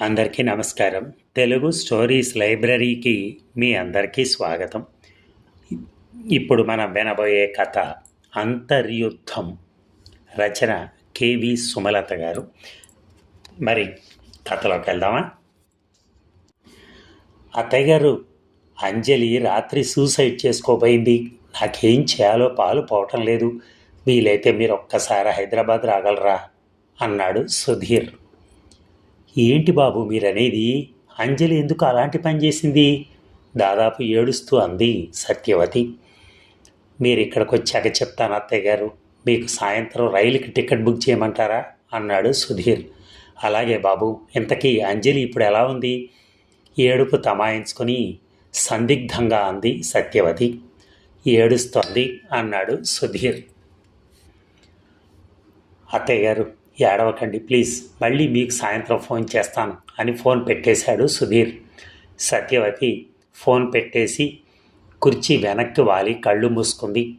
అందరికీ నమస్కారం. తెలుగు స్టోరీస్ లైబ్రరీకి మీ అందరికీ స్వాగతం. ఇప్పుడు మనం వినబోయే కథ అంతర్యుద్ధం. రచన కేవి సుమలత గారు. మరి కథలోకి వెళ్దామా? అత్తయ్య గారు అంజలి రాత్రి సూసైడ్ చేసుకోబోయింది. నాకేం చేయాలో పాలు పోవటం లేదు. వీలైతే మీరు ఒక్కసారి హైదరాబాద్ రాగలరా? అన్నాడు సుధీర్. ఏంటి బాబు మీరనేది? అంజలి ఎందుకు అలాంటి పని చేసింది? దాదాపు ఏడుస్తూ అంది సత్యవతి. మీరు ఇక్కడికి వచ్చాక చెప్తాను అత్తయ్య గారు. మీకు సాయంత్రం రైలుకి టికెట్ బుక్ చేయమంటారా? అన్నాడు సుధీర్. అలాగే బాబు ఇంతకీ అంజలి ఇప్పుడు ఎలా ఉంది? ఏడుపు తమాయించుకొని సందిగ్ధంగా అంది సత్యవతి. ఏడుస్తోంది అన్నాడు సుధీర్. అత్తయ్య గారు ఏడవకండి. ప్లీజ్ మళ్ళీ మీకు సాయంత్రం ఫోన్ చేస్తాను అని ఫోన్ పెట్టేశాడు సుధీర్. సత్యవతి ఫోన్ పెట్టేసి కుర్చీ వెనక్కి వాలి కళ్ళు మూసుకుంది.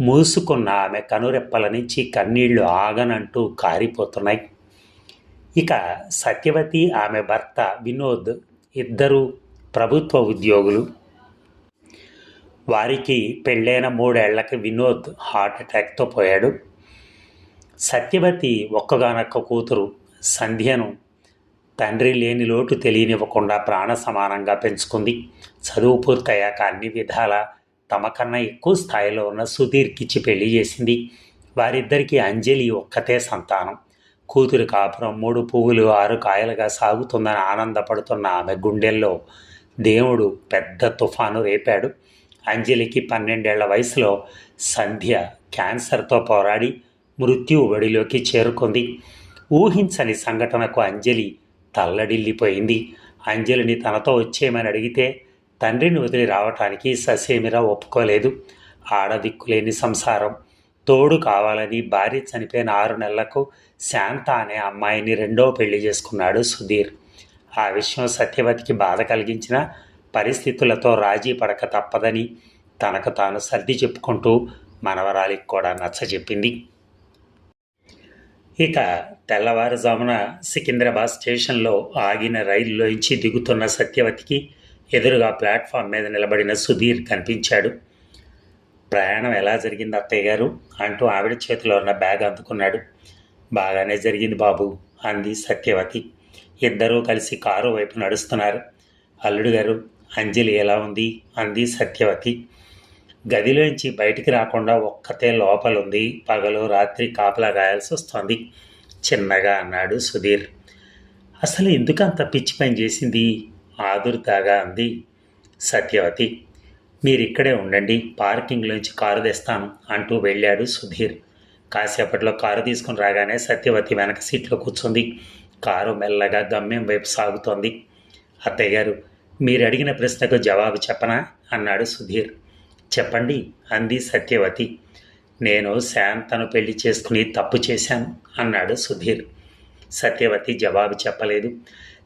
మూసుకున్న ఆమె కనురెప్పల నుంచి కన్నీళ్ళు ఆగనంటూ కారిపోతున్నాయి. ఇక సత్యవతి ఆమె భర్త వినోద్ ఇద్దరు ప్రభుత్వ ఉద్యోగులు. వారికి పెళ్ళైన మూడేళ్ళకి వినోద్ హార్ట్ అటాక్తో పోయాడు. సత్యవతి ఒక్కగానొక్క కూతురు సంధ్యను తండ్రి లేని లోటు తెలియనివ్వకుండా ప్రాణ సమానంగా పెంచుకుంది. చదువు పూర్తయ్యాక అన్ని విధాల తమకన్నా ఎక్కువ స్థాయిలో ఉన్న సుధీర్కిచ్చి పెళ్ళి చేసింది. వారిద్దరికీ అంజలి ఒక్కతే సంతానం. కూతురు కాపురం మూడు పువ్వులు ఆరు కాయలుగా సాగుతుందని ఆనందపడుతున్న ఆమె గుండెల్లో దేవుడు పెద్ద తుఫాను రేపాడు. అంజలికి పన్నెండేళ్ళ వయసులో సంధ్య క్యాన్సర్తో పోరాడి మృత్యు ఒడిలోకి చేరుకుంది. ఊహించని సంఘటనకు అంజలి తల్లడిల్లిపోయింది. అంజలిని తనతో వచ్చేయమని అడిగితే తండ్రిని వదిలి రావటానికి ససేమిరా ఒప్పుకోలేదు. ఆడదిక్కులేని సంసారం. తోడు కావాలని భార్య చనిపోయిన ఆరు నెలలకు శాంత అనే అమ్మాయిని రెండో పెళ్ళి చేసుకున్నాడు సుధీర్. ఆ విషయం సత్యవతికి బాధ కలిగించిన పరిస్థితులతో రాజీ పడక తప్పదని తనకు తాను సర్ది చెప్పుకుంటూ మనవరాలికి కూడా నచ్చజెప్పింది. ఇక తెల్లవారుజామున సికింద్రాబాద్ స్టేషన్లో ఆగిన రైలులోంచి దిగుతున్న సత్యవతికి ఎదురుగా ప్లాట్ఫామ్ మీద నిలబడిన సుధీర్ కనిపించాడు. ప్రయాణం ఎలా జరిగింది అత్తయ్య గారు? అంటూ ఆవిడ చేతిలో ఉన్న బ్యాగ్ అందుకున్నాడు. బాగానే జరిగింది బాబు అంది సత్యవతి. ఇద్దరూ కలిసి కారు వైపు నడుస్తున్నారు. అల్లుడు గారు అంజలి ఎలా ఉంది? అంది సత్యవతి. గదిలోంచి బయటికి రాకుండా ఒక్కతే లోపలుంది. పగలు రాత్రి కాపలా గాయాల్సి వస్తోంది. చిన్నగా అన్నాడు సుధీర్. అసలు ఎందుకు అంత పిచ్చి పని చేసింది? ఆదుర్దాగా అంది సత్యవతి. మీరు ఇక్కడే ఉండండి పార్కింగ్లోంచి కారు తెస్తాను అంటూ వెళ్ళాడు సుధీర్. కాసేపట్లో కారు తీసుకుని రాగానే సత్యవతి వెనక సీట్లో కూర్చుంది. కారు మెల్లగా గమ్యం వైపు సాగుతోంది. అత్తయ్య గారు మీరు అడిగిన ప్రశ్నకు జవాబు చెప్పనా? అన్నాడు సుధీర్. చెప్పండి అంది సత్యవతి. నేను శాంతను పెళ్ళి చేసుకుని తప్పు చేశాను అన్నాడు సుధీర్. సత్యవతి జవాబు చెప్పలేదు.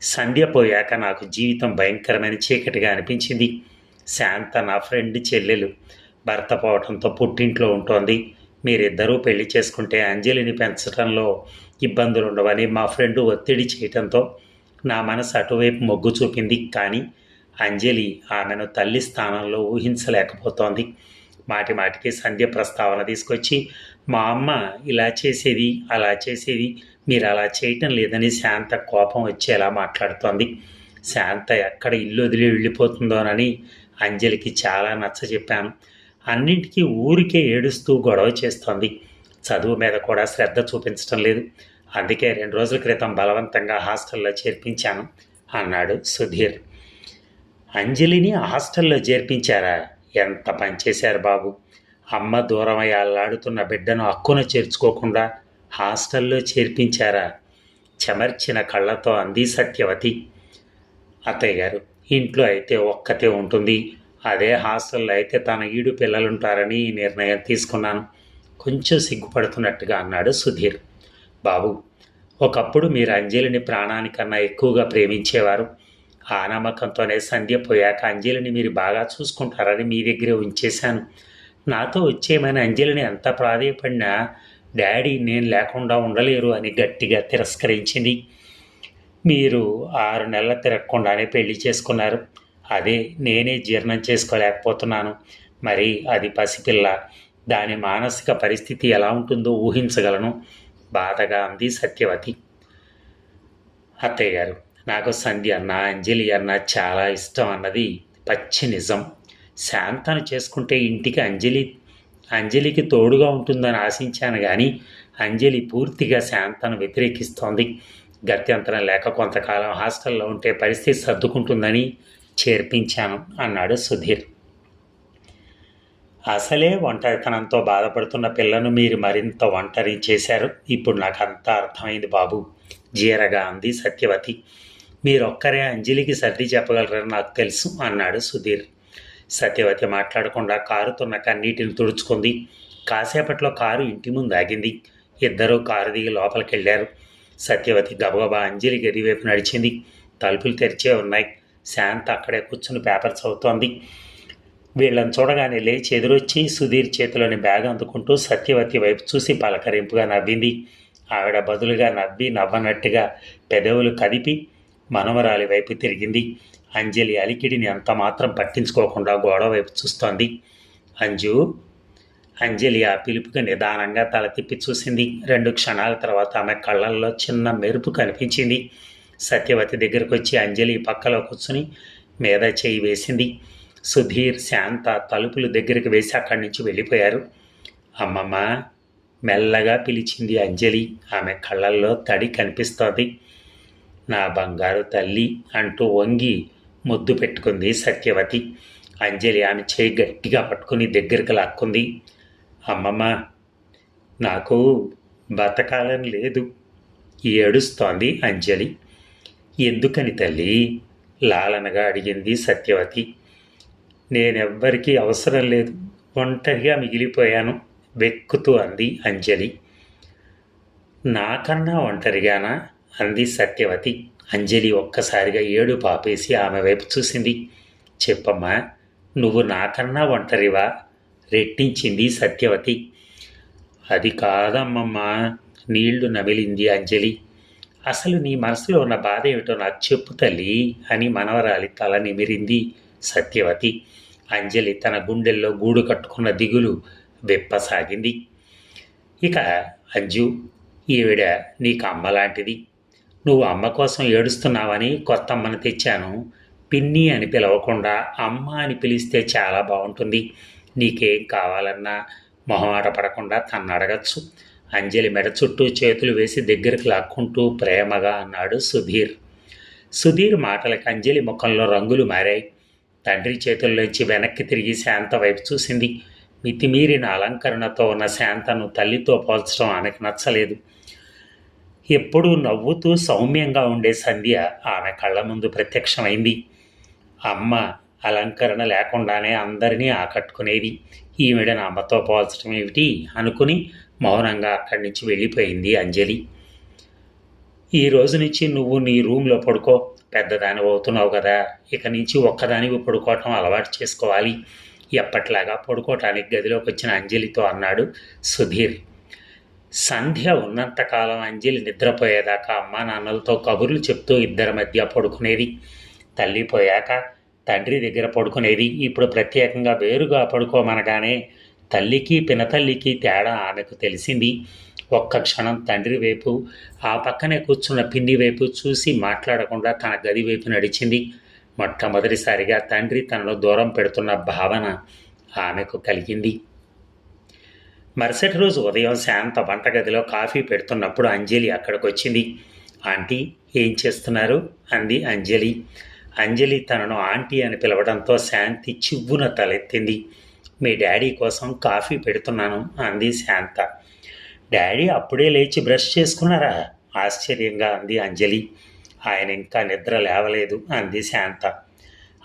సంధ్య పోయాక నాకు జీవితం భయంకరమైన చీకటిగా అనిపించింది. శాంత నా ఫ్రెండ్ చెల్లెలు. భర్త పోవడంతో పుట్టింట్లో ఉంటోంది. మీరిద్దరూ పెళ్ళి చేసుకుంటే అంజలిని పెంచడంలో ఇబ్బందులు ఉండవని మా ఫ్రెండ్ ఒత్తిడి చేయటంతో నా మనసు అటువైపు మొగ్గు చూపింది. కానీ అంజలి ఆమెను తల్లి స్థానంలో ఊహించలేకపోతోంది. మాటి మాటికి సంధ్య ప్రస్తావన తీసుకొచ్చి మా అమ్మ ఇలా చేసేది అలా చేసేది మీరు అలా చేయటం లేదని శాంత కోపం వచ్చేలా మాట్లాడుతోంది. శాంత ఎక్కడ ఇల్లు వదిలి వెళ్ళిపోతుందోనని అంజలికి చాలా నచ్చ చెప్పాను. అన్నింటికీ ఊరికే ఏడుస్తూ గొడవ చేస్తోంది. చదువు మీద కూడా శ్రద్ధ చూపించడం లేదు. అందుకే రెండు రోజుల క్రితం బలవంతంగా హాస్టల్లో చేర్పించాను అన్నాడు సుధీర్. అంజలిని హాస్టల్లో చేర్పించారా? ఎంత పనిచేశారు బాబు. అమ్మ దూరమై అల్లాడుతున్న బిడ్డను హక్కున చేర్చుకోకుండా హాస్టల్లో చేర్పించారా? చెమర్చిన కళ్ళతో అంది సత్యవతి. అత్తయ్య గారు ఇంట్లో అయితే ఒక్కతే ఉంటుంది. అదే హాస్టల్లో అయితే తన ఈడు పిల్లలుంటారని ఈ నిర్ణయం తీసుకున్నాను. కొంచెం సిగ్గుపడుతున్నట్టుగా అన్నాడు సుధీర్. బాబు ఒకప్పుడు మీరు అంజలిని ప్రాణానికన్నా ఎక్కువగా ప్రేమించేవారు. ఆ నమ్మకంతోనే సంధ్య పోయాక అంజలిని మీరు బాగా చూసుకుంటారని మీ దగ్గరే ఉంచేశాను. నాతో వచ్చేయమని అంజలిని ఎంత ప్రాధేయపడినా డాడీ నేను లేకుండా ఉండలేరు అని గట్టిగా తిరస్కరించింది. మీరు ఆరు నెలల తిరగకుండానే పెళ్ళి చేసుకున్నారు. అదే నేనే జీర్ణం చేసుకోలేకపోతున్నాను. మరి అది పసిపిల్ల. దాని మానసిక పరిస్థితి ఎలా ఉంటుందో ఊహించగలను. బాధగా అంది సత్యవతి. అత్తయ్య గారు నాకు సంధ్య అన్న అంజలి అన్న చాలా ఇష్టం అన్నది పచ్చి నిజం. శాంతను చేసుకుంటే ఇంటికి అంజలి అంజలికి తోడుగా ఉంటుందని ఆశించాను కానీ అంజలి పూర్తిగా శాంతను వ్యతిరేకిస్తోంది. గత్యంతరం లేక కొంతకాలం హాస్టల్లో ఉంటే పరిస్థితి సర్దుకుంటుందని చేర్పించాను అన్నాడు సుధీర్. అసలే ఒంటరితనంతో బాధపడుతున్న పిల్లను మీరు మరింత ఒంటరి చేశారు. ఇప్పుడు నాకు అంతా అర్థమైంది బాబు. జీరగా అంది సత్యవతి. మీరొక్కరే అంజలికి సర్ది చెప్పగలరని నాకు తెలుసు అన్నాడు సుధీర్. సత్యవతి మాట్లాడకుండా కారుతున్న కన్నీటిని తుడుచుకుంది. కాసేపట్లో కారు ఇంటి ముందు ఆగింది. ఇద్దరూ కారు దిగి లోపలికి వెళ్ళారు సత్యవతి గబగబా అంజలి గది వైపు నడిచింది. తలుపులు తెరిచే ఉన్నాయి. శాంత్ అక్కడే కూర్చుని పేపర్ చదువుతోంది వీళ్ళని చూడగానే లేచి ఎదురొచ్చి సుధీర్ చేతిలోని బ్యాగ్ అందుకుంటూ సత్యవతి వైపు చూసి పలకరింపుగా నవ్వింది. ఆవిడ బదులుగా నవ్వి నవ్వనట్టుగా పెదవులు కదిపి మనవరాలి వైపు తిరిగింది. అంజలి అలికిడిని అంత మాత్రం పట్టించుకోకుండా గోడ వైపు చూస్తోంది. అంజు అంజలి ఆ పిలుపుకి నిదానంగా తల తిప్పి చూసింది. రెండు క్షణాల తర్వాత ఆమె కళ్ళల్లో చిన్న మెరుపు కనిపించింది. సత్యవతి దగ్గరకు వచ్చి అంజలి పక్కలో కూర్చుని మీద చేయి వేసింది. సుధీర్ శాంత తలుపులు దగ్గరికి వేసి అక్కడి నుంచి వెళ్ళిపోయారు. అమ్మమ్మ మెల్లగా పిలిచింది అంజలి. ఆమె కళ్ళల్లో తడి కనిపిస్తోంది. నా బంగారు తల్లి అంటూ వంగి ముద్దు పెట్టుకుంది సత్యవతి. అంజలి ఆమె చేయి గట్టిగా పట్టుకుని దగ్గరికి లాక్కుంది. అమ్మమ్మ నాకు బతకాలని లేదు ఏడుస్తోంది అంజలి. ఎందుకని తల్లి? లాలనగా అడిగింది సత్యవతి. నేనెవ్వరికీ అవసరం లేదు ఒంటరిగా మిగిలిపోయాను వెక్కుతూ అంది అంజలి. నాకన్నా ఒంటరిగానా? అంది సత్యవతి. అంజలి ఒక్కసారిగా ఏడు పాపేసి ఆమె వైపు చూసింది. చెప్పమ్మా నువ్వు నాకన్నా ఒంటరివా? రెట్టించింది సత్యవతి. అది కాదమ్మమ్మా నీళ్ళు నమిలింది అంజలి. అసలు నీ మనసులో ఉన్న బాధ ఏమిటో నాకు చెప్పు తల్లి అని మనవరాలి తల నిమిరింది సత్యవతి. అంజలి తన గుండెల్లో గూడు కట్టుకున్న దిగులు విప్పసాగింది. ఇక అంజు ఈవిడ నీకు అమ్మ లాంటిది. నువ్వు అమ్మ కోసం ఏడుస్తున్నావని కొత్త అమ్మని తెచ్చాను. పిన్ని అని పిలవకుండా అమ్మ అని పిలిస్తే చాలా బాగుంటుంది. నీకేం కావాలన్నా మొహమాట పడకుండా తన్ను అడగచ్చు. అంజలి మెడ చుట్టూ చేతులు వేసి దగ్గరికి లాక్కుంటూ ప్రేమగా అన్నాడు సుధీర్. సుధీర్ మాటలకు అంజలి ముఖంలో రంగులు మారాయి. తండ్రి చేతుల్లోంచి వెనక్కి తిరిగి శాంత వైపు చూసింది. మితిమీరిన అలంకరణతో ఉన్న శాంతను తల్లితో పోల్చడం ఆమెకు నచ్చలేదు. ఎప్పుడూ నవ్వుతూ సౌమ్యంగా ఉండే సంధ్య ఆమె కళ్ళ ముందు ప్రత్యక్షమైంది. అమ్మ అలంకరణ లేకుండానే అందరినీ ఆకట్టుకునేది. ఈవిడని అమ్మతో పోల్చడం ఏమిటి అనుకుని మౌనంగా అక్కడి నుంచి వెళ్ళిపోయింది అంజలి. ఈ రోజు నుంచి నువ్వు నీ రూమ్లో పడుకో. పెద్దదాని అవుతున్నావు కదా. ఇక నుంచి ఒక్కదానివి పడుకోవటం అలవాటు చేసుకోవాలి. ఎప్పట్లాగా పడుకోవటానికి గదిలోకి వచ్చిన అంజలితో అన్నాడు సుధీర్. సంధ్య ఉన్నంతకాలం అంజలి నిద్రపోయేదాకా అమ్మా నాన్నలతో కబుర్లు చెప్తూ ఇద్దరి మధ్య పడుకునేది. తల్లి పోయాక తండ్రి దగ్గర పడుకునేది. ఇప్పుడు ప్రత్యేకంగా వేరుగా పడుకోమనగానే తల్లికి పినతల్లికి తేడా ఆమెకు తెలిసింది. ఒక్క క్షణం తండ్రి వైపు ఆ పక్కనే కూర్చున్న పిన్ని వైపు చూసి మాట్లాడకుండా తన గది వైపు నడిచింది. మొట్టమొదటిసారిగా తండ్రి తనను దూరం పెడుతున్న భావన ఆమెకు కలిగింది. మరుసటి రోజు ఉదయం శాంత వంటగదిలో కాఫీ పెడుతున్నప్పుడు అంజలి అక్కడికి వచ్చింది ఆంటీ ఏం చేస్తున్నారు? అంది అంజలి. అంజలి తనను ఆంటీ అని పిలవడంతో శాంతి చివ్వున తలెత్తింది. మీ డాడీ కోసం కాఫీ పెడుతున్నాను అంది శాంత. డాడీ అప్పుడే లేచి బ్రష్ చేసుకున్నారా? ఆశ్చర్యంగా అంది అంజలి. ఆయన ఇంకా నిద్ర లేవలేదు అంది శాంత.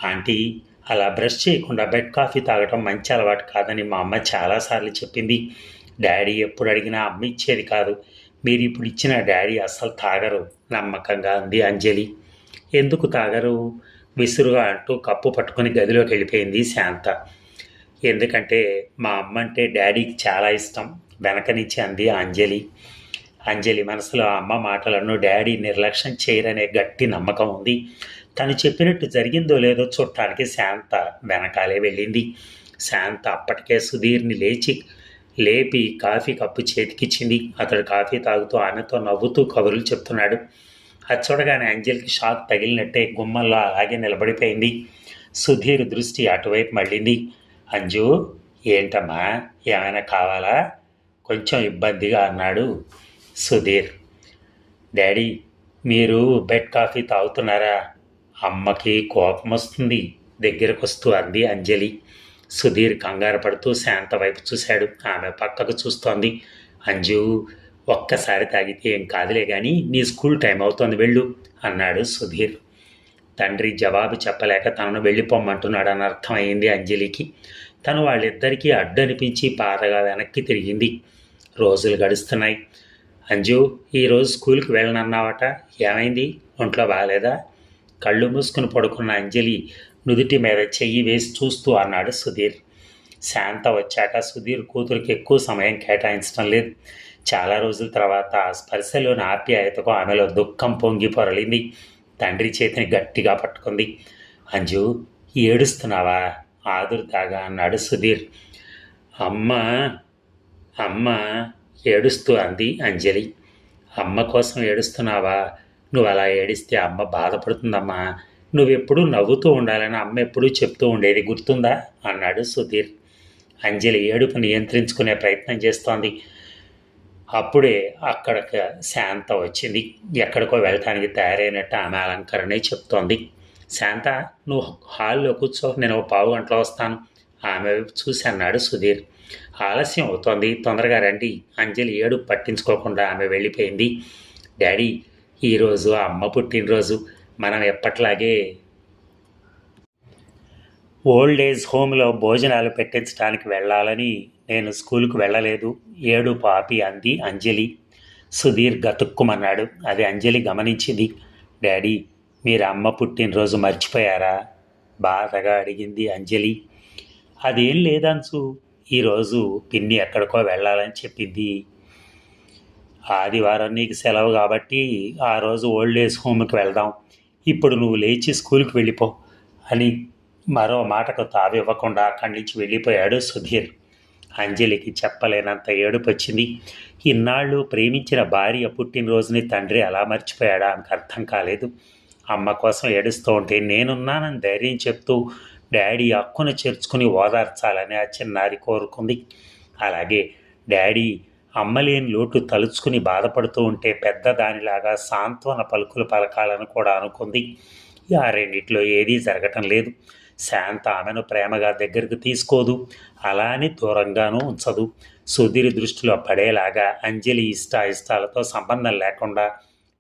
ఆంటీ అలా బ్రష్ చేయకుండా బెడ్ కాఫీ తాగటం మంచి అలవాటు కాదని మా అమ్మ చాలాసార్లు చెప్పింది. డాడీ ఎప్పుడు అడిగినా అమ్మ ఇచ్చేది కాదు. మీరు ఇప్పుడు ఇచ్చిన డాడీ అస్సలు తాగరు. నమ్మకంగా అంది అంజలి. ఎందుకు తాగరు? విసురుగా అంటూ కప్పు పట్టుకుని గదిలోకి వెళ్ళిపోయింది శాంత. ఎందుకంటే మా అమ్మ అంటే డాడీకి చాలా ఇష్టం. వెనకనిచ్చి అంది అంజలి. అంజలి మనసులో అమ్మ మాటలను డాడీ నిర్లక్ష్యం చేయరనే గట్టి నమ్మకం ఉంది. తను చెప్పినట్టు జరిగిందో లేదో చూడటానికి శాంత వెనకాలే వెళ్ళింది. శాంత అప్పటికే సుధీర్ని లేచి లేపి కాఫీ కప్పు చేతికిచ్చింది. అతడు కాఫీ తాగుతూ ఆమెతో నవ్వుతూ కబుర్లు చెప్తున్నాడు. అది చూడగానే అంజలికి షాక్ తగిలినట్టే గుమ్మల్లో అలాగే నిలబడిపోయింది. సుధీర్ దృష్టి అటువైపు మళ్ళింది. అంజు ఏంటమ్మా? ఏమైనా కావాలా? కొంచెం ఇబ్బందిగా అన్నాడు సుధీర్. డాడీ మీరు బెడ్ కాఫీ తాగుతున్నారా? అమ్మకి కోపం వస్తుంది దగ్గరకు వస్తూ అంది అంజలి. సుధీర్ కంగారు పడుతూ శాంత వైపు చూశాడు. ఆమె పక్కకు చూస్తోంది. అంజు ఒక్కసారి తాగితే ఏం కాదులే కానీ నీ స్కూల్ టైం అవుతోంది వెళ్ళు అన్నాడు సుధీర్. తండ్రి జవాబు చెప్పలేక తనను వెళ్ళిపోమ్మంటున్నాడని అర్థమైంది అంజలికి. తను వాళ్ళిద్దరికీ అడ్డనిపించి పాతగా వెనక్కి తిరిగింది. రోజులు గడుస్తున్నాయి. అంజు ఈరోజు స్కూల్కి వెళ్ళనన్నావట? ఏమైంది? ఒంట్లో బాగాలేదా కళ్ళు మూసుకుని పడుకున్న అంజలి నుదుటి మీద చెయ్యి వేసి చూస్తూ అన్నాడు సుధీర్. శాంత వచ్చాక సుధీర్ కూతురికి ఎక్కువ సమయం కేటాయించడం లేదు. చాలా రోజుల తర్వాత ఆ స్పర్శలోని ఆప్యాయతకు ఆమెలో దుఃఖం పొంగి పొరలింది. తండ్రి చేతిని గట్టిగా పట్టుకుంది. అంజు ఏడుస్తున్నావా? ఆదుర్దాగా అన్నాడు సుధీర్. అమ్మ అమ్మ ఏడుస్తూ అంది అంజలి. అమ్మ కోసం ఏడుస్తున్నావా? నువ్వు అలా ఏడిస్తే అమ్మ బాధపడుతుందమ్మా. నువ్వెప్పుడూ నవ్వుతూ ఉండాలని అమ్మ ఎప్పుడూ చెప్తూ ఉండేది గుర్తుందా? అన్నాడు సుధీర్. అంజలి ఏడుపు నియంత్రించుకునే ప్రయత్నం చేస్తోంది. అప్పుడే అక్కడికి శాంత వచ్చింది. ఎక్కడికో వెళ్ళటానికి తయారైనట్టు ఆమె అలంకరణే చెప్తోంది. శాంత నువ్వు హాల్లో కూర్చో నేను ఒక పావు గంటలో వస్తాను. ఆమె వైపు చూసి అన్నాడు సుధీర్. ఆలస్యం అవుతోంది. తొందరగా రండి. అంజలి ఏడు పట్టించుకోకుండా ఆమె వెళ్ళిపోయింది. డాడీ ఈరోజు అమ్మ పుట్టినరోజు మనం ఎప్పట్లాగే ఓల్డ్ ఏజ్ హోమ్లో భోజనాలు పెట్టించడానికి వెళ్ళాలని నేను స్కూల్కి వెళ్ళలేదు. ఏడు పాపి అంది అంజలి. సుధీర్ గతుక్కుమన్నాడు. అది అంజలి గమనించింది. డాడీ మీరు అమ్మ పుట్టినరోజు మర్చిపోయారా? బాధగా అడిగింది అంజలి. అదేం లేదంచు. ఈరోజు పిన్ని ఎక్కడికో వెళ్ళాలని చెప్పింది. ఆదివారం నీకు సెలవు కాబట్టి ఆ రోజు ఓల్డ్ ఏజ్ హోమ్కి వెళ్దాం. ఇప్పుడు నువ్వు లేచి స్కూల్కి వెళ్ళిపో అని మరో మాటకు తావివ్వకుండా అక్కడి నుంచి వెళ్ళిపోయాడు సుధీర్. అంజలికి చెప్పలేనంత ఏడుపు వచ్చింది. ఇన్నాళ్ళు ప్రేమించిన భార్య పుట్టినరోజుని తండ్రి అలా మర్చిపోయాడా ఆమెకు అర్థం కాలేదు. అమ్మ కోసం ఏడుస్తూ ఉంటే నేనున్నానని ధైర్యం చెప్తూ డాడీ అక్కును చేర్చుకుని ఓదార్చాలని ఆ చిన్నారి కోరుకుంది. అలాగే డాడీ అమ్మలేని లోటు తలుచుకుని బాధపడుతూ ఉంటే పెద్ద దానిలాగా సాంత్వన పలుకులు పలకాలని కూడా అనుకుంది. ఆ రెండిట్లో ఏదీ జరగటం లేదు. శాంత ఆమెను ప్రేమగా దగ్గరకు తీసుకోదు. అలా అని దూరంగానూ ఉంచదు. సుధీర్ దృష్టిలో పడేలాగా అంజలి ఇష్ట ఇష్టాలతో సంబంధం లేకుండా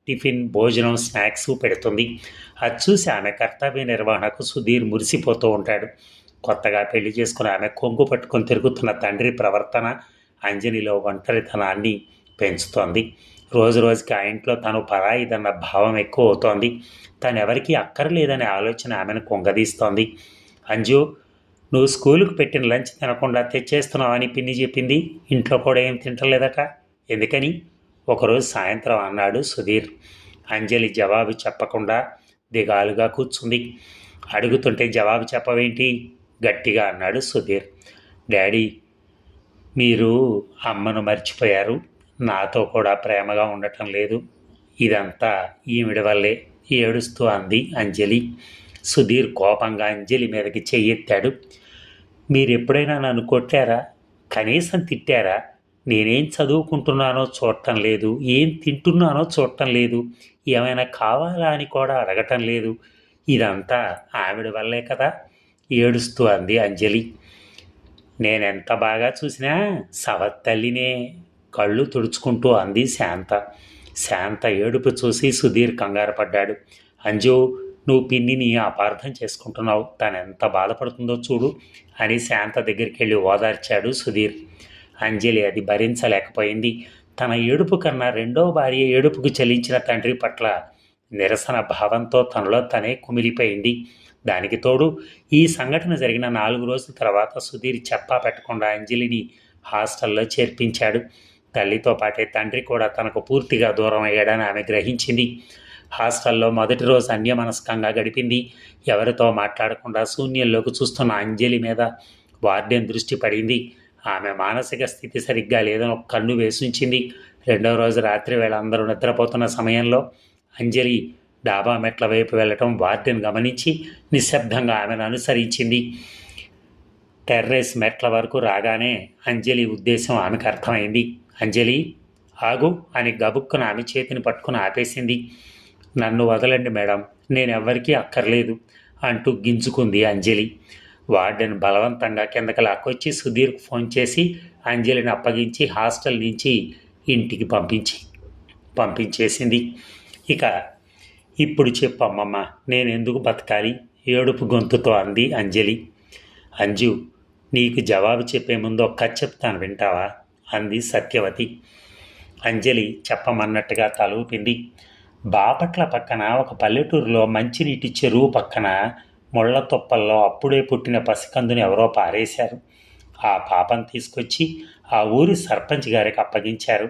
టిఫిన్ భోజనం స్నాక్స్ పెడుతుంది. అది చూసి ఆమె కర్తవ్య నిర్వహణకు సుధీర్ మురిసిపోతూ ఉంటాడు. కొత్తగా పెళ్ళి చేసుకుని ఆమె కొంగు పట్టుకొని తిరుగుతున్న తండ్రి ప్రవర్తన అంజనిలో ఒంటరితనాన్ని పెంచుతోంది. రోజు రోజుకి ఆ ఇంట్లో తను పరాయిదన్న భావం ఎక్కువ అవుతోంది. తను ఎవరికీ అక్కర్లేదనే ఆలోచన ఆమెను కొంగదీస్తోంది. అంజు నువ్వు స్కూలుకు పెట్టిన లంచ్ తినకుండా తెచ్చేస్తున్నావని పిన్ని చెప్పింది. ఇంట్లో కూడా ఏం తింటలేదట. ఎందుకని? ఒకరోజు సాయంత్రం అన్నాడు సుధీర్. అంజలి జవాబు చెప్పకుండా దిగాలుగా కూర్చుంది. అడుగుతుంటే జవాబు చెప్పవేంటి? గట్టిగా అన్నాడు సుధీర్. డాడీ మీరు అమ్మను మర్చిపోయారు. నాతో కూడా ప్రేమగా ఉండటం లేదు. ఇదంతా ఈవిడ వల్లే ఏడుస్తూ అంది అంజలి. సుధీర్ కోపంగా అంజలి మీదకి చెయ్యెత్తాడు. మీరు ఎప్పుడైనా నన్ను కొట్టారా? కనీసం తిట్టారా? నేనేం చదువుకుంటున్నానో చూడటం లేదు. ఏం తింటున్నానో చూడటం లేదు. ఏమైనా కావాలా అని కూడా అడగటం లేదు. ఇదంతా ఆవిడ వల్లే కదా? ఏడుస్తూ అంది అంజలి. నేనెంత బాగా చూసినా సవత్తల్లినే కళ్ళు తుడుచుకుంటూ అంది శాంత. శాంత ఏడుపు చూసి సుధీర్ కంగారు పడ్డాడు. అంజు నువ్వు పిన్నిని అపార్థం చేసుకుంటున్నావు. తను ఎంత బాధపడుతుందో చూడు అని శాంత దగ్గరికి వెళ్ళి ఓదార్చాడు సుధీర్. అంజలి అది భరించలేకపోయింది. తన ఏడుపు కన్నా రెండో భార్య ఏడుపుకు చెల్లించిన తండ్రి పట్ల నిరసన భావంతో తనలో తనే కుమిలిపోయింది. దానికి తోడు ఈ సంఘటన జరిగిన నాలుగు రోజుల తర్వాత సుధీర్ చెప్పా పెట్టకుండా అంజలిని హాస్టల్లో చేర్పించాడు. తల్లితో పాటే తండ్రి కూడా తనకు పూర్తిగా దూరం అయ్యాడని ఆమె గ్రహించింది. హాస్టల్లో మొదటి రోజు అన్యమనస్కంగా గడిపింది. ఎవరితో మాట్లాడకుండా శూన్యంలోకి చూస్తున్న అంజలి మీద వార్డెన్ దృష్టి పడింది. ఆమె మానసిక స్థితి సరిగ్గా లేదని ఒక కన్ను వేసుంచింది. రెండవ రోజు రాత్రి వేళ అందరూ నిద్రపోతున్న సమయంలో అంజలి డాబా మెట్ల వైపు వెళ్ళటం వార్డెన్ గమనించి నిశ్శబ్దంగా ఆమెను అనుసరించింది. టెర్రేస్ మెట్ల వరకు రాగానే అంజలి ఉద్దేశం ఆమెకు అర్థమైంది. అంజలి ఆగు అని గబుక్కున ఆమె చేతిని పట్టుకుని ఆపేసింది. నన్ను వదలండి మేడం నేను ఎవ్వరికీ అక్కర్లేదు అంటూ గింజుకుంది అంజలి. వార్డెన్ బలవంతంగా కిందకి లాక్కొచ్చి సుధీర్కు ఫోన్ చేసి అంజలిని అప్పగించి హాస్టల్ నుంచి ఇంటికి పంపించి పంపించేసింది. ఇక ఇప్పుడు చెప్పు అమ్మమ్మ నేను ఎందుకు బతకాలి? ఏడుపు గొంతుతో అంది అంజలి. అంజు నీకు జవాబు చెప్పే ముందు ఒక్క చెప్తాను వింటావా? అంది సత్యవతి. అంజలి చెప్పమన్నట్టుగా తలూపింది బాపట్ల పక్కన ఒక పల్లెటూరులో మంచినీటి చెరువు పక్కన ముళ్ళ తుప్పల్లో అప్పుడే పుట్టిన పసికందుని ఎవరో పారేశారు. ఆ పాపం తీసుకొచ్చి ఆ ఊరి సర్పంచ్ గారికి అప్పగించారు.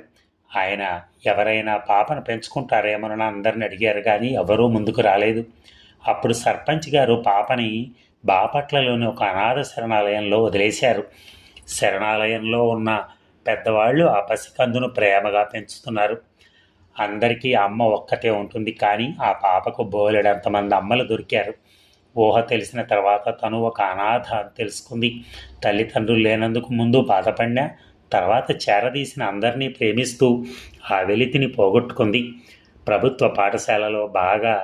ఆయన ఎవరైనా పాపను పెంచుకుంటారేమోనని అందరిని అడిగారు కానీ ఎవరూ ముందుకు రాలేదు. అప్పుడు సర్పంచ్ గారు పాపని బాపట్లలోని ఒక అనాథ శరణాలయంలో వదిలేశారు. శరణాలయంలో ఉన్న పెద్దవాళ్ళు ఆ పసికందును ప్రేమగా పెంచుతున్నారు. అందరికీ అమ్మ ఒక్కతే ఉంటుంది కానీ ఆ పాపకు బోలెడంతమంది అమ్మలు దొరికారు. ఊహ తెలిసిన తర్వాత తను ఒక అనాథ అని తెలుసుకుంది. తల్లిదండ్రులు లేనందుకు ముందు బాధపడినా తర్వాత చేరదీసిన అందరినీ ప్రేమిస్తూ ఆ వెలితిని పోగొట్టుకుంది. ప్రభుత్వ పాఠశాలలో బాగా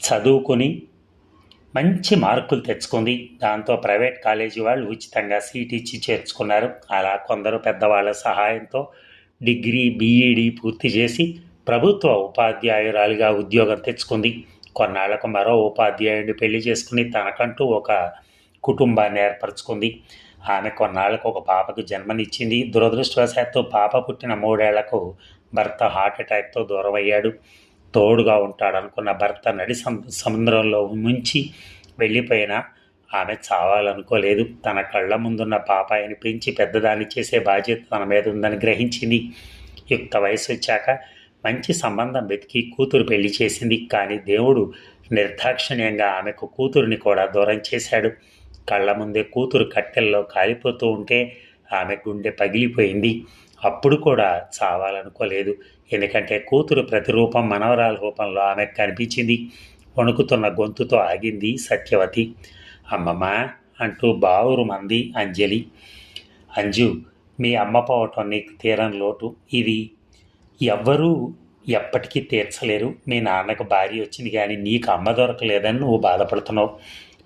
చదువుకొని మంచి మార్కులు తెచ్చుకుంది. దాంతో ప్రైవేట్ కాలేజీ వాళ్ళు ఉచితంగా సీట్ ఇచ్చి చేర్చుకున్నారు. అలా కొందరు పెద్దవాళ్ళ సహాయంతో డిగ్రీ బీఈడి పూర్తి చేసి ప్రభుత్వ ఉపాధ్యాయురాలిగా ఉద్యోగం తెచ్చుకుంది. కొన్నాళ్ళకు మరో ఉపాధ్యాయుడిని పెళ్ళి చేసుకుని తనకంటూ ఒక కుటుంబాన్ని ఏర్పరచుకుంది. ఆమె కొన్నాళ్ళకు ఒక పాపకు జన్మనిచ్చింది. దురదృష్టవశాత్తు పాప పుట్టిన మూడేళ్ళకు భర్త హార్ట్ అటాక్తో దూరమయ్యాడు. తోడుగా ఉంటాడనుకున్న భర్త నడి సముద్రంలో ముంచి వెళ్ళిపోయినా ఆమె చావాలనుకోలేదు. తన కళ్ళ ముందున్న పాపాయిని పెంచి పెద్దదాన్ని చేసే బాధ్యత తన మీద ఉందని గ్రహించింది. యుక్త వయసు వచ్చాక మంచి సంబంధం వెతికి కూతురు పెళ్ళి చేసింది. కానీ దేవుడు నిర్దాక్షిణ్యంగా ఆమెకు కూతురుని కూడా దూరం చేశాడు. కళ్ళ ముందే కూతురు కట్టెల్లో కాలిపోతూ ఉంటే ఆమె గుండె పగిలిపోయింది. అప్పుడు కూడా చావాలనుకోలేదు. ఎందుకంటే కూతురు ప్రతిరూపం మనవరాల రూపంలో ఆమెకు కనిపించింది. వణుకుతున్న గొంతుతో ఆగింది సత్యవతి. అమ్మమ్మ అంటూ బావురు మంది అంజలి. అంజు మీ అమ్మ పోవటం నీకు తీరని లోటు. ఇది ఎవ్వరూ ఎప్పటికీ తీర్చలేరు. మీ నాన్నకు భార్య వచ్చింది కానీ నీకు అమ్మ దొరకలేదని నువ్వు బాధపడుతున్నావు.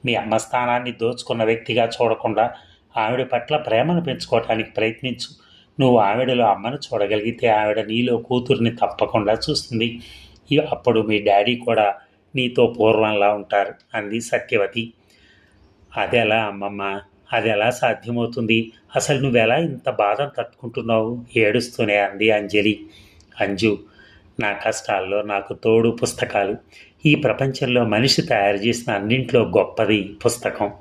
మీ అమ్మ స్థానాన్ని దోచుకున్న వ్యక్తిగా చూడకుండా ఆవిడ పట్ల ప్రేమను పెంచుకోవటానికి ప్రయత్నించు. నువ్వు ఆవిడలో అమ్మను చూడగలిగితే ఆవిడ నీలో కూతుర్ని తప్పకుండా చూస్తుంది. అప్పుడు మీ డాడీ కూడా నీతో పూర్వంలా ఉంటారు అంది సత్యవతి. అదెలా అమ్మమ్మ? అది ఎలా సాధ్యమవుతుంది? అసలు నువ్వెలా ఇంత బాధను తట్టుకుంటున్నావు? ఏడుస్తూనే అంది అంజలి. అంజు నా కష్టాల్లో నాకు తోడు పుస్తకాలు. ఈ ప్రపంచంలో మనిషి తయారు చేసిన అన్నింట్లో గొప్పది పుస్తకం.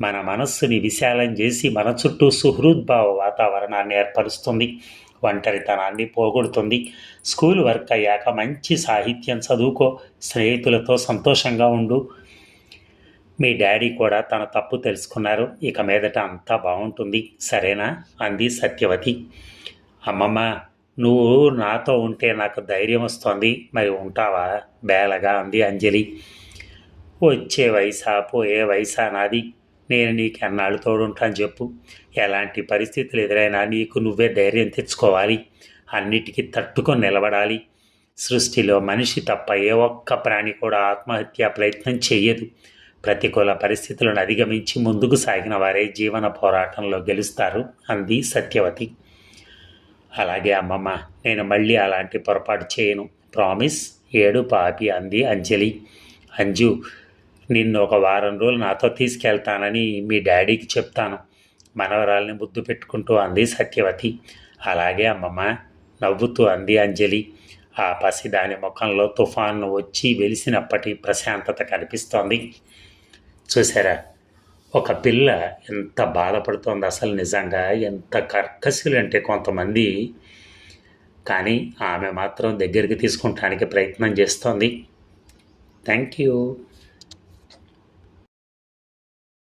మన మనస్సుని విశాలం చేసి మన చుట్టూ సుహృద్భావ వాతావరణాన్ని ఏర్పరుస్తుంది. ఒంటరితనాన్ని పోగొడుతుంది. స్కూల్ వర్క్ అయ్యాక మంచి సాహిత్యం చదువుకో స్నేహితులతో సంతోషంగా ఉండు. మీ డాడీ కూడా తన తప్పు తెలుసుకున్నారు. ఇక మీదట అంతా బాగుంటుంది. సరేనా? అంది సత్యవతి. అమ్మమ్మ నువ్వు నాతో ఉంటే నాకు ధైర్యం వస్తుంది. మరి ఉంటావా? బేలగా అంది అంజలి. వచ్చే వయసా? పోయే వయసా నాది? నేను నీకు ఎన్నాళ్ళు తోడుంటాను చెప్పు. ఎలాంటి పరిస్థితులు ఎదురైనా నీకు నువ్వే ధైర్యం తెచ్చుకోవాలి. అన్నిటికీ తట్టుకొని నిలబడాలి. సృష్టిలో మనిషి తప్ప ఏ ఒక్క ప్రాణి కూడా ఆత్మహత్య ప్రయత్నం చేయదు ప్రతికూల పరిస్థితులను అధిగమించి ముందుకు సాగిన వారే జీవన పోరాటంలో గెలుస్తారు అంది సత్యవతి. అలాగే అమ్మమ్మ నేను మళ్ళీ అలాంటి పొరపాటు చేయను. ప్రామిస్ ఏడు పాపి అంది అంజలి. అంజు నిన్ను ఒక వారం రోజులు నాతో తీసుకెళ్తానని మీ డాడీకి చెప్తాను. మనవరాల్ని ముద్దు పెట్టుకుంటూ అంది సత్యవతి. అలాగే అమ్మమ్మ నవ్వుతూ అంది అంజలి. ఆ పసి దాని ముఖంలో తుఫాను వచ్చి వెలిసినప్పటి ప్రశాంతత కనిపిస్తోంది. చూసారా? ఒక పిల్ల ఎంత బాధపడుతోంది అసలు నిజంగా ఎంత కర్కశులు అంటే కొంతమంది. కానీ ఆమె మాత్రం దగ్గరికి తీసుకుంటానికి ప్రయత్నం చేస్తోంది. Thank you